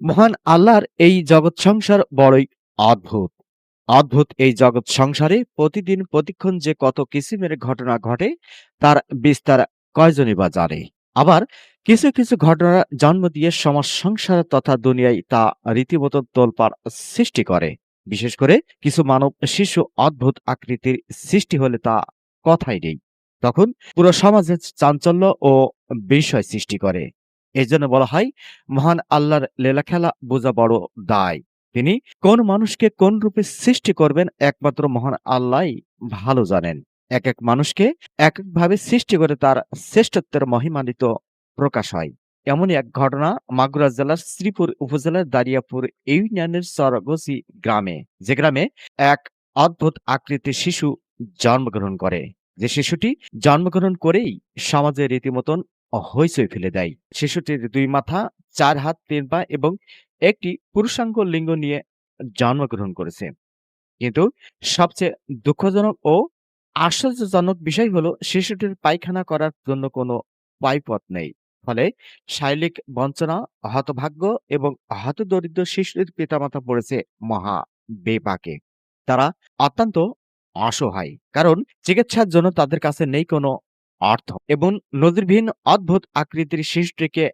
মহান আল্লাহর এই জগৎ সংসার বড়ই অদ্ভুত। অদ্ভুত এই জগৎ সংসারে প্রতিদিন প্রতিক্ষণ যে কত কিসিমের ঘটনা ঘটে তার বিস্তার কয়জনই বা জানে। আবার কিছু, কিছু ঘটনা জন্ম দিয়ে সমাজ সংসার তথা দুনিয়ায় তা রীতিমতো তোলপাড় সৃষ্টি করে। বিশেষ করে কিছু মানব শিশু অদ্ভুত আকৃতির সৃষ্টি হলে তা কথাই নেই। তখন পুরো সমাজে চাঞ্চল্য ও বিষয় সৃষ্টি করে। এজন্য বলা হয় মহান আল্লাহর লীলাখেলা বোঝা বড় দায়। তিনি কোন মানুষকে কোন রূপে সৃষ্টি করবেন একমাত্র মহান আল্লাহই ভালো জানেন। এক, এক মানুষকে একেকভাবে সৃষ্টি করে তার শ্রেষ্ঠত্বের মহিমান্বিত প্রকাশ হয়। এমনই এক ঘটনা মাগুরা জেলার শ্রীপুর উপজেলার দারিয়াপুর ইউনিয়নের চরগোসি গ্রামে। যে গ্রামে এক অদ্ভুত আকৃতির শিশু জন্মগ্রহণ করে। যে শিশুটি জন্মগ্রহণ করেই সমাজে রীতিমতন হইচই ফেলে দেয়। শিশুটির দুই মাথা, চার হাত, তিন পা এবং একটি পুরুষাঙ্গ লিঙ্গ নিয়ে জন্মগ্রহণ করেছে। কিন্তু সবচেয়ে দুঃখজনক ও আশ্চর্যজনক বিষয় হলো শিশুটির পায়খানা করার জন্য কোনো পায়পথ নেই। ফলে শারীরিক বঞ্চনা, হতভাগ্য এবং হতদরিদ্র শিশুটির পিতামাতা পড়েছে মহা বেপাকে তারা অত্যন্ত অসহায়। কারণ চিকিৎসার জন্য তাদের কাছে নেই কোনো অর্থ এবং নজিরবিহীন অদ্ভুত আকৃতির শিশুটিকে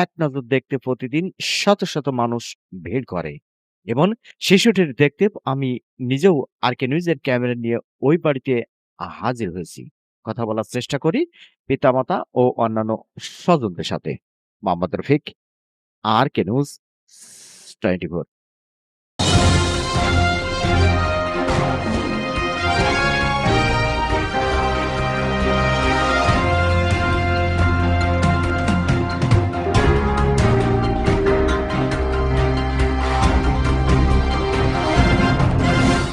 এক নজর দেখতে প্রতিদিন শত, শত মানুষ ভিড় করে এবং শিশুটির দেখতে আমি নিজেও আরকে নিউজের ক্যামেরা নিয়ে ওই বাড়িতে হাজির হয়েছি। কথা বলার চেষ্টা করি পিতামাতা ও অন্যান্য স্বজনদের সাথে। মোহাম্মদ রফিক, আরকে নিউজ 24